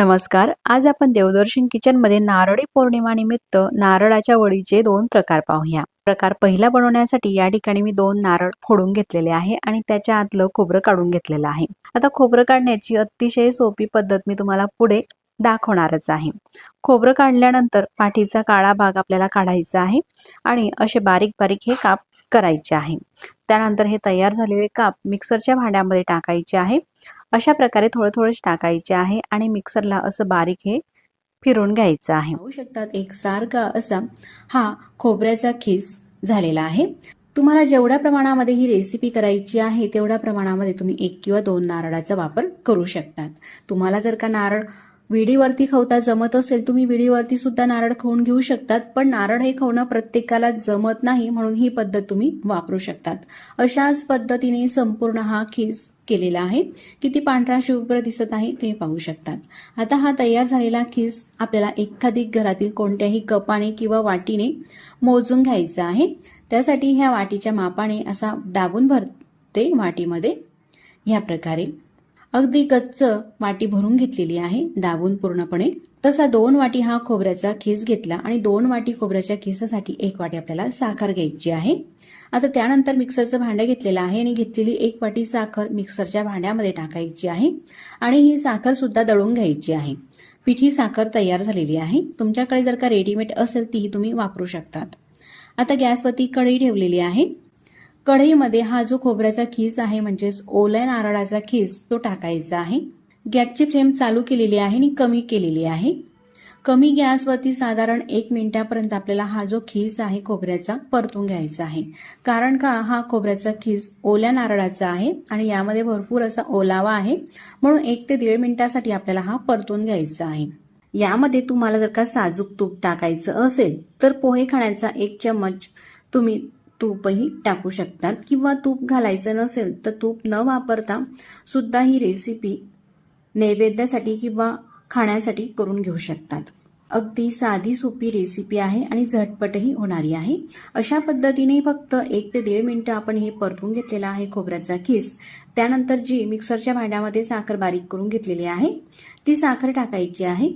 नमस्कार. आज आपण देवदर्शन किचनमध्ये नारळी पौर्णिमा निमित्त नारळाच्या वडीचे दोन प्रकार पाहूया. प्रकार पहिला बनवण्यासाठी या ठिकाणी मी दोन नारळ फोडून घेतलेले आहे आणि त्याच्या आतलं खोबरं काढून घेतलेलं आहे. आता खोबरं काढण्याची अतिशय सोपी पद्धत मी तुम्हाला पुढे दाखवणारच आहे. खोबरं काढल्यानंतर पाठीचा काळा भाग आपल्याला काढायचा आहे आणि असे बारीक बारीक हे काप करायचे आहे. त्यानंतर हे तयार झालेले काप मिक्सरच्या भांड्यामध्ये टाकायचे आहे. अशा प्रकारे थोडं थोडंच टाकायचे आहे आणि मिक्सरला असं बारीक हे फिरून घ्यायचं आहे. होऊ शकतात एक सारखा असा हा खोबऱ्याचा खीस झालेला आहे. तुम्हाला जेवढ्या प्रमाणामध्ये ही रेसिपी करायची आहे तेवढ्या प्रमाणामध्ये तुम्ही एक किंवा दोन नारळाचा वापर करू शकतात. तुम्हाला जर का नारळ विडीवरती खवता जमत असेल तुम्ही विडीवरती सुद्धा नारळ खाऊन घेऊ शकतात पण नारळ हे खवणं प्रत्येकाला जमत नाही म्हणून ही पद्धत तुम्ही वापरू शकतात. अशाच पद्धतीने संपूर्ण हा खीस केलेला आहे. किती पांढरा शुभ्र दिसत आहे तुम्ही पाहू शकतात. आता हा तयार झालेला खीस आपल्याला एखादी घरातील कोणत्याही कपाने किंवा वाटीने मोजून घ्यायचा आहे. त्यासाठी ह्या वाटीच्या मापाने असा दाबून भरते वाटीमध्ये. ह्या प्रकारे. अगदी गच्च वाटी भरून घेतलेली आहे दाबून पूर्णपणे. तसा दोन वाटी हा खोबऱ्याचा खीस घेतला आणि दोन वाटी खोबऱ्याच्या खिसासाठी एक वाटी आपल्याला साखर घ्यायची आहे. आता त्यानंतर मिक्सरचं भांडं घेतलेलं आहे आणि घेतलेली एक वाटी साखर मिक्सरच्या भांड्यामध्ये टाकायची आहे आणि ही साखर सुद्धा दळून घ्यायची आहे. पिठी साखर तयार झालेली आहे. तुमच्याकडे जर का रेडीमेड असेल तीही तुम्ही वापरू शकतात. आता गॅसवरती कढई ठेवलेली आहे. कढईमध्ये हा जो खोबऱ्याचा खीस आहे म्हणजेच ओल्या नारळाचा खीस तो टाकायचा आहे. गॅसची फ्लेम चालू केलेली आहे आणि कमी केलेली आहे. कमी गॅसवरती साधारण एक मिनिटापर्यंत आपल्याला हा जो खीस आहे खोबऱ्याचा परतून घ्यायचा आहे. कारण का? हा खोबऱ्याचा खीस ओल्या नारळाचा आहे आणि यामध्ये भरपूर असा ओलावा आहे. म्हणून एक ते दीड मिनिटासाठी आपल्याला हा परतून घ्यायचा आहे. यामध्ये तुम्हाला जर का साजूक तूप टाकायचं असेल तर पोहे खाण्याचा एक चम्मच तुम्ही तूपही टाकू शकतात. किंवा तूप घालायचं नसेल तर तूप न वापरता सुद्धा ही रेसिपी नैवेद्यासाठी किंवा खाण्यासाठी करून घेऊ शकतात. अगदी साधी सोपी रेसिपी आहे आणि झटपटही होणारी आहे. अशा पद्धतीने फक्त एक ते दीड मिनटं आपण हे परतून घेतलेला आहे खोबऱ्याचा खीस त्यानंतर जी मिक्सरच्या भांड्यामध्ये साखर बारीक करून घेतलेली आहे ती साखर टाकायची आहे.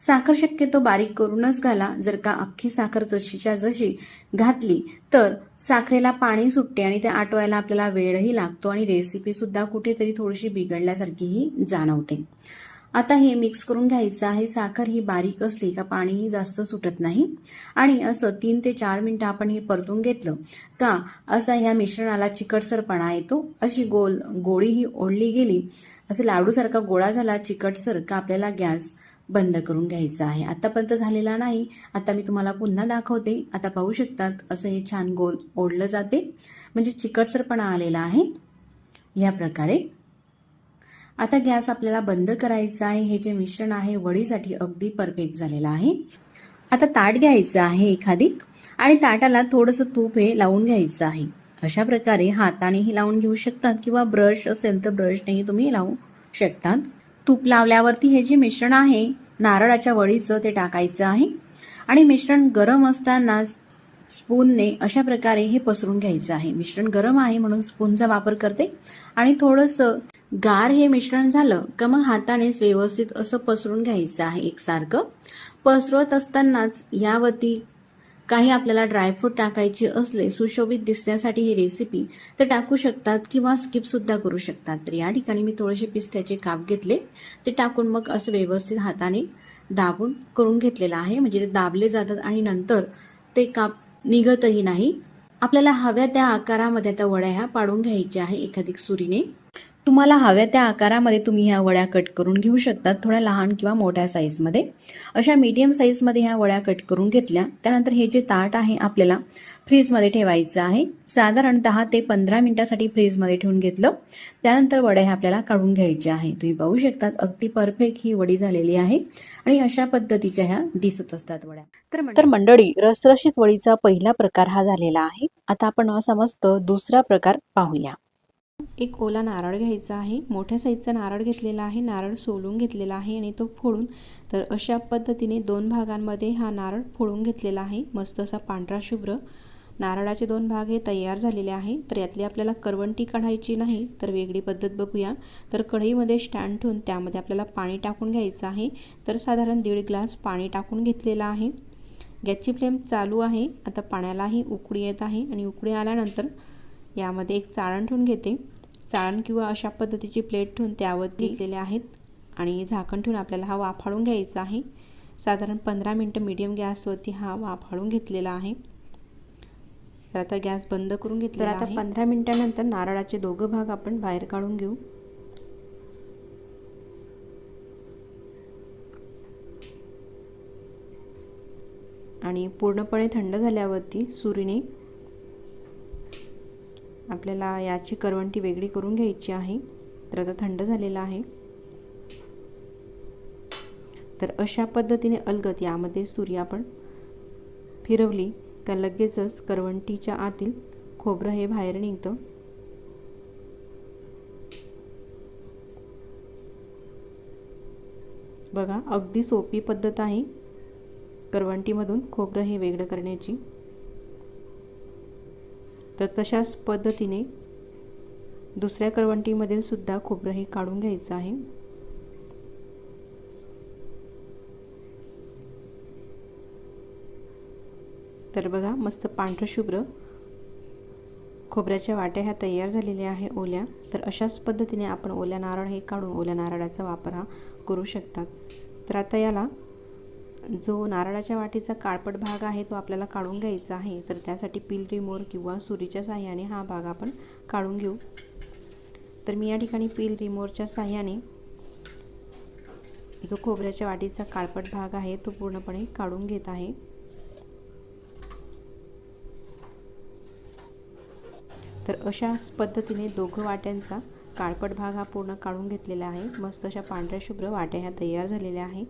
साखर शक्यतो बारीक करूनच घाला. जर का अख्खी साखर जशीच्या जशी घातली तर साखरेला पाणी सुटते आणि ते आटवायला आपल्याला वेळही लागतो आणि रेसिपीसुद्धा कुठेतरी थोडीशी बिघडल्यासारखीही जाणवते. आता हे मिक्स करून घ्यायचं आहे. साखर ही बारीक असली का पाणीही जास्त सुटत नाही. आणि असं तीन ते चार मिनटं आपण हे परतून घेतलं का असा ह्या मिश्रणाला चिकटसरपणा येतो. अशी गोल गोळी ही ओढली गेली असं लाडूसारखा गोळा झाला चिकटसर का आपल्याला गॅस बंद करून घ्यायचा आहे. आत्तापर्यंत झालेला नाही. आता मी तुम्हाला पुन्हा दाखवते. आता पाहू शकतात असं हे छान गोल ओढलं जाते. म्हणजे चिकटसरपणा आलेला आहे. या प्रकारे. आता गॅस आपल्याला बंद करायचा आहे. हे जे मिश्रण आहे वडीसाठी अगदी परफेक्ट झालेलं आहे. आता ताट घ्यायचं आहे एखादी. आणि ताटाला थोडंसं तूप हे लावून घ्यायचं आहे. अशा प्रकारे हातानेही लावून घेऊ शकतात किंवा ब्रश असेल तर ब्रशनेही तुम्ही लावू शकतात. तूप लावल्यावरती हे जे मिश्रण आहे नारळाच्या वळीचं ते टाकायचं आहे. आणि मिश्रण गरम असतानाच स्पूनने अशा प्रकारे हे पसरून घ्यायचं आहे. मिश्रण गरम आहे म्हणून स्पूनचा वापर करते. आणि थोडंसं गार हे मिश्रण झालं का मग हातानेच व्यवस्थित असं पसरून घ्यायचं आहे एकसारखं. पसरवत असतानाच यावरती काही आपल्याला ड्रायफ्रूट टाकायचे असले सुशोभित दिसण्यासाठी ही रेसिपी तर टाकू शकतात किंवा स्किपसुद्धा करू शकतात. तर या ठिकाणी मी थोडेसे पिस्त्याचे काप घेतले. ते टाकून मग असं व्यवस्थित हाताने दाबून करून घेतलेलं आहे. म्हणजे ते दाबले जातात आणि नंतर ते काप निघतही नाही. आपल्याला हव्या त्या आकारामध्ये त्या वड्या ह्या पाडून घ्यायच्या आहे एखादी सुरीने. तुम्हाला हव्या त्या आकारामध्ये तुम्ही ह्या वड्या कट करून घेऊ शकतात थोड्या लहान किंवा मोठ्या साईजमध्ये अशा मीडियम साईजमध्ये ह्या वड्या कट करून घेतल्या. त्यानंतर हे जे ताट आहे आपल्याला फ्रीजमध्ये ठेवायचं आहे. साधारण दहा ते पंधरा मिनिटासाठी फ्रीजमध्ये ठेवून घेतलं. त्यानंतर वड्या ह्या आपल्याला काढून घ्यायच्या आहे. तुम्ही पाहू शकतात अगदी परफेक्ट ही वडी झालेली आहे. आणि अशा पद्धतीच्या ह्या दिसत असतात वड्या. तर तर मंडळी रसरशीत वडीचा पहिला प्रकार हा झालेला आहे. आता आपण समजत दुसरा प्रकार पाहूया. एक ओला नारळ घ्यायचा आहे. मोठ्या साईजचा नारळ घेतलेला आहे. नारळ सोलून घेतलेला आहे आणि तो फोडून तर अशा पद्धतीने दोन भागांमध्ये हा नारळ फोडून घेतलेला आहे. मस्त असा पांढरा शुभ्र नारळाचे दोन भाग हे तयार झालेले आहे. तर यातली आपल्याला करवंटी काढायची नाही तर वेगळी पद्धत बघूया. तर कढईमध्ये स्टँड ठेवून त्यामध्ये आपल्याला पाणी टाकून घ्यायचं आहे. तर साधारण दीड ग्लास पाणी टाकून घेतलेलं आहे. गॅसची फ्लेम चालू आहे. आता पाण्यालाही उकळी येत आहे आणि उकळी आल्यानंतर यामध्ये एक चाळण ठेवून घेते. चाळण किंवा अशा पद्धतीची प्लेट ठेवून त्यावर घेतलेले आहेत. आणि झाकण ठेवून आपल्याला हा वाफाळून घ्यायचा आहे. साधारण पंधरा मिनटं मीडियम गॅसवरती हा वाफाळून घेतलेला आहे. तर आता गॅस बंद करून घेतला तर आता पंधरा मिनटानंतर नारळाचे दोघं भाग आपण बाहेर काढून घेऊ. आणि पूर्णपणे थंड झाल्यावरती सुरीने आपल्याला याची करवंटी वेगळी करून घ्यायची आहे. तर आता थंड झालेला आहे. तर अशा पद्धतीने अलगत यामध्ये सूर्य आपण फिरवली का लगेचच करवंटीच्या आतील खोबरं हे बाहेर निघतं. बघा अगदी सोपी पद्धत आहे करवंटीमधून खोबरं हे वेगळं करण्याची. तर तशाच पद्धतीने दुसऱ्या करवंटीमधील सुद्धा खोबरं हे काढून घ्यायचं आहे. तर बघा मस्त पांढरं शुभ्र खोबऱ्याच्या वाट्या ह्या तयार झालेल्या आहे ओल्या. तर अशाच पद्धतीने आपण ओल्या नारळ हे काढून ओल्या नारळाचा वापर हा करू शकतात. तर आता याला जो नारळाच्या वाटीचा काळपट भाग आहे तो आपल्याला काढून घ्यायचा आहे. तर त्यासाठी पिल रिमोर किंवा सुरीच्या साह्याने हा भाग आपण काढून घेऊ. तर मी या ठिकाणी पिल रिमोरच्या साह्याने जो खोबऱ्याच्या वाटीचा काळपट भाग आहे तो पूर्णपणे काढून घेत आहे. तर अशाच पद्धतीने दोघं वाट्यांचा काळपट भाग हा पूर्ण काढून घेतलेला आहे. मस्त अशा पांढऱ्या शुभ्र वाट्या ह्या तयार झालेल्या आहे.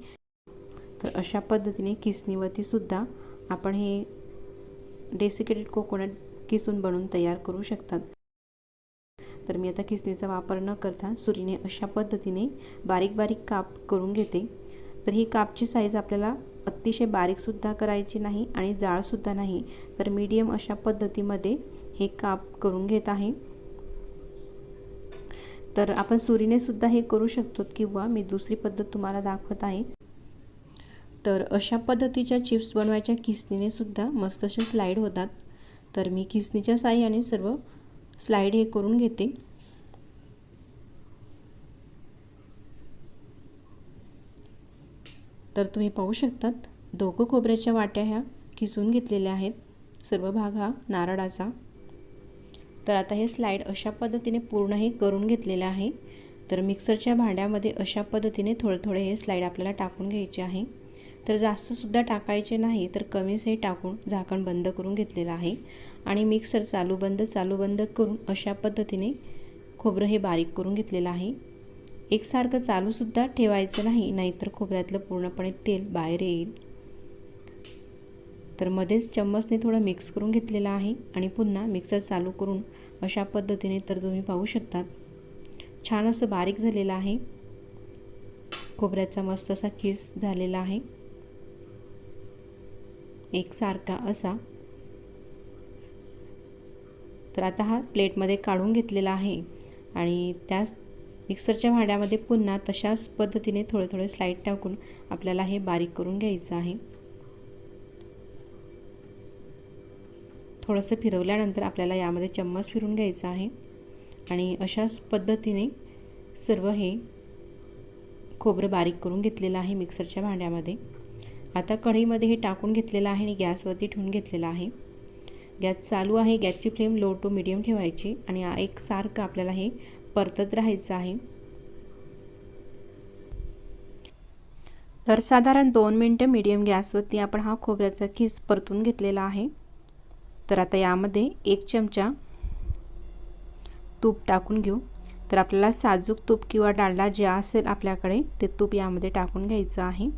तर अशा पद्धतीने किसणीवरती सुद्धा आपण हे डेसिकेटेड कोकोनट किसून बनवून तयार करू शकतात. तर मी आता किसणीचा वापर न करता सुरीने अशा पद्धतीने बारीक बारीक काप करून घेते. तर ही कापची साईज आपल्याला अतिशय बारीकसुद्धा करायची नाही आणि जाळसुद्धा नाही. तर मीडियम अशा पद्धतीमध्ये हे काप करून घेत आहे. तर आपण सुरीने सुद्धा हे करू शकतो किंवा मी दुसरी पद्धत तुम्हाला दाखवत आहे. तर अशा पद्धतीच्या चिप्स बनवायच्या किसनीने सुद्धा मस्त असे स्लाईड होतात. तर मी किसनीच्या साह्याने सर्व स्लाईड हे करून घेते. तर तुम्ही पाहू शकतात दोघं खोबऱ्याच्या वाट्या ह्या किसून घेतलेल्या आहेत. सर्व भाग हा नारळाचा. तर आता हे स्लाईड अशा पद्धतीने पूर्ण हे करून घेतलेलं आहे. तर मिक्सरच्या भांड्यामध्ये अशा पद्धतीने थोडे थोडे हे स्लाईड आपल्याला टाकून घ्यायचे आहे. तर जास्तसुद्धा टाकायचे नाही तर कमीच हे टाकून झाकण बंद करून घेतलेलं आहे. आणि मिक्सर चालू बंद चालू बंद करून अशा पद्धतीने खोबरं हे बारीक करून घेतलेलं आहे. एकसारखं चालूसुद्धा ठेवायचं नाही नाहीतर खोबऱ्यातलं पूर्णपणे तेल बाहेर येईल. तर मध्येच चम्मचने थोडं मिक्स करून घेतलेलं आहे आणि पुन्हा मिक्सर चालू करून अशा पद्धतीने तर तुम्ही पाहू शकतात. छान असं बारीक झालेलं आहे. खोबऱ्याचा मस्त असा किस झालेला आहे. एकसारखा असा. तर आता हा प्लेटमध्ये काढून घेतलेला आहे आणि त्याच मिक्सरच्या भांड्यामध्ये पुन्हा तशाच पद्धतीने थोडे थोडे स्लाईड टाकून आपल्याला हे बारीक करून घ्यायचं आहे. थोडंसं फिरवल्यानंतर आपल्याला यामध्ये चम्मच फिरून घ्यायचं आहे आणि अशाच पद्धतीने सर्व हे खोबरं बारीक करून घेतलेलं आहे मिक्सरच्या भांड्यामध्ये. आता कढईमध्ये हे टाकून घेतलेलं आहे आणि गॅसवरती ठेवून घेतलेलं आहे. गॅस चालू आहे गॅसची फ्लेम लो टू मिडियम ठेवायची आणि एक सारखं आपल्याला हे परतत राहायचं आहे. तर साधारण दोन मिनटं मीडियम गॅसवरती आपण हा खोबऱ्याचा खीस परतून घेतलेला आहे. तर आता यामध्ये एक चमचा तूप टाकून घेऊ. तर आपल्याला साजूक तूप किंवा डालडा जे असेल आपल्याकडे ते तूप यामध्ये टाकून घ्यायचं आहे.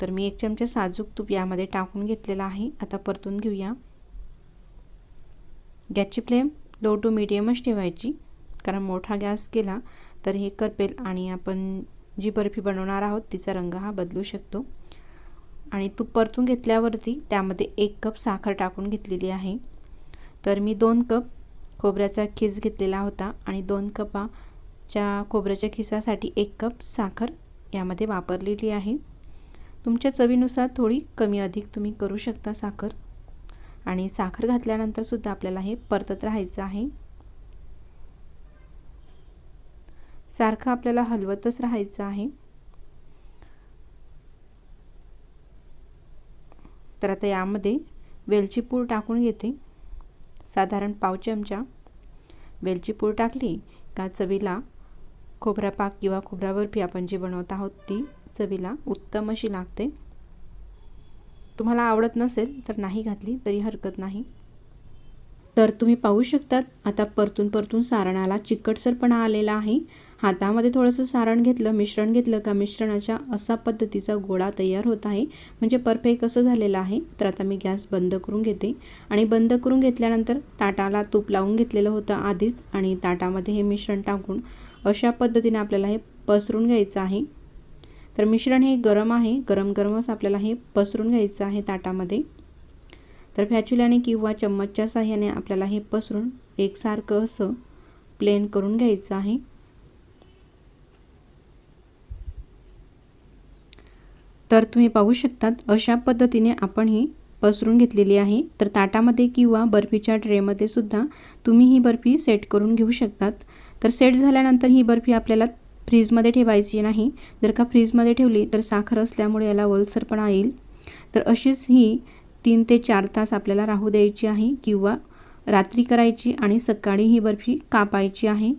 तर मी एक चमचा साजूक तूप यामध्ये टाकून घेतलेला आहे. आता परतून घेऊया. गॅसची फ्लेम लो टू मिडियमच ठेवायची. कारण मोठा गॅस केला तर हे करपेल, आणि आपण जी बर्फी बनवणार आहोत तिचा रंग हा बदलू शकतो. आणि आणि तूप परतून घेतल्यावरती त्यामध्ये एक कप साखर टाकून घेतलेली आहे. तर मी दोन कप खोबऱ्याचा खीस घेतलेला होता आणि दोन कपाच्या खोबऱ्याच्या खिसासाठी एक कप साखर यामध्ये वापरलेली आहे. तुमच्या चवीनुसार थोडी कमी अधिक तुम्ही करू शकता साखर. आणि साखर घातल्यानंतर सुद्धा आपल्याला हे परतत राहायचं आहे. सारखं आपल्याला हलवतच राहायचं आहे. तर आता यामध्ये वेलची पूड टाकून घेते. साधारण पाव चमचा. वेलची पूड टाकली का चवीला खोबरा पाक किंवा खोबरा बर्फी आपण जी बनवत आहोत ती चवीला उत्तम अशी लागते. तुम्हाला आवडत नसेल तर नाही घातली तरी हरकत नाही. तर तुम्ही पाहू शकतात आता परतून परतून सारणाला चिकटसरपणा आलेला आहे. हातामध्ये थोडंसं सारण घेतलं मिश्रण घेतलं का मिश्रणाच्या असा पद्धतीचा गोळा तयार होत आहे. म्हणजे परफेक्ट असं झालेलं आहे. तर आता मी गॅस बंद करून घेते. आणि बंद करून घेतल्यानंतर ताटाला तूप लावून घेतलेलं होतं आधीच. आणि ताटामध्ये हे मिश्रण टाकून अशा पद्धतीने आपल्याला हे पसरून घ्यायचं आहे. तर मिश्रण हे गरम आहे. गरम गरमच आपल्याला हे पसरून घ्यायचं आहे ताटामध्ये. तर फॅच्युल्याने किंवा चम्मचच्या साह्याने आपल्याला हे पसरून एकसारखं असं प्लेन करून घ्यायचं आहे. तर तुम्ही पाहू शकतात अशा पद्धतीने आपण ही पसरून घेतलेली आहे. तर ताटामध्ये किंवा बर्फीच्या ट्रेमध्ये सुद्धा तुम्ही ही बर्फी सेट करून घेऊ शकतात. तर सेट झाल्यानंतर ही बर्फी आपल्याला फ्रीजमध्ये ठेवायची नाही. जर का फ्रीजमध्ये ठेवली तर साखर असल्यामुळे याला वलसरपणा येईल. तर अशीच ही तीन ते चार तास आपल्याला राहू द्यायची आहे किंवा रात्री करायची आणि सकाळी ही बर्फी कापायची आहे.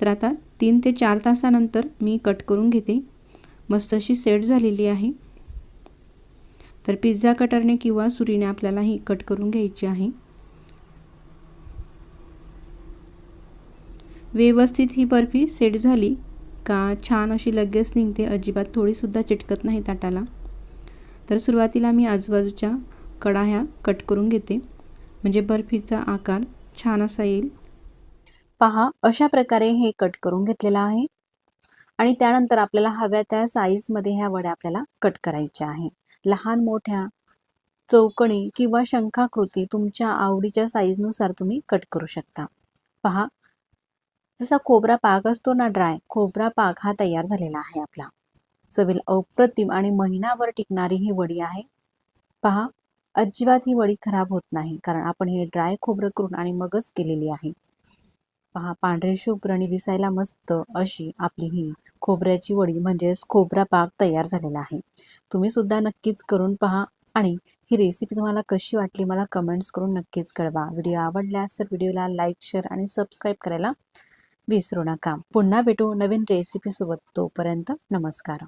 तर आता तीन ते चार तासानंतर मी कट करून घेते. मस्त अशी सेट झालेली आहे. तर पिझ्झा कटरने किंवा सुरीने आपल्याला ही कट करून घ्यायची आहे. व्यवस्थित ही बर्फी सेट झाली. का? छान अशी लगेच निघते. अजिबात थोडीसुद्धा चिटकत नाही ताटाला. तर सुरुवातीला मी आजूबाजूच्या कडा ह्या कट करून घेते. म्हणजे बर्फीचा आकार छान असा येईल. पहा अशा प्रकारे हे कट करून घेतलेलं आहे. आणि त्यानंतर आपल्याला हव्या त्या साईजमध्ये ह्या वड्या आपल्याला कट करायच्या आहे लहान मोठ्या चौकणी किंवा शंखाकृती तुमच्या आवडीच्या साईजनुसार तुम्ही कट करू शकता. पहा जसा खोबरा पाक असतो ना ड्राय खोबरा पाक हा तयार झालेला आहे आपला. चवीला अप्रतिम आणि महिनाभर टिकणारी ही वडी आहे. पहा अजिबात ही वडी खराब होत नाही कारण आपण हे ड्राय खोबरं करून आणि मगच केलेली आहे. पहा पांढरे शुभ्र आणि दिसायला मस्त अशी आपली ही खोबऱ्याची वडी म्हणजेच खोबरा पाक तयार झालेला आहे. तुम्ही सुद्धा नक्कीच करून पहा आणि ही रेसिपी तुम्हाला कशी वाटली मला कमेंट्स करून नक्कीच कळवा. व्हिडिओ आवडल्यास तर व्हिडिओला लाईक शेअर आणि सबस्क्राईब करायला विसरू नका. पुन्हा भेटू नवीन रेसिपीसोबत तोपर्यंत नमस्कार.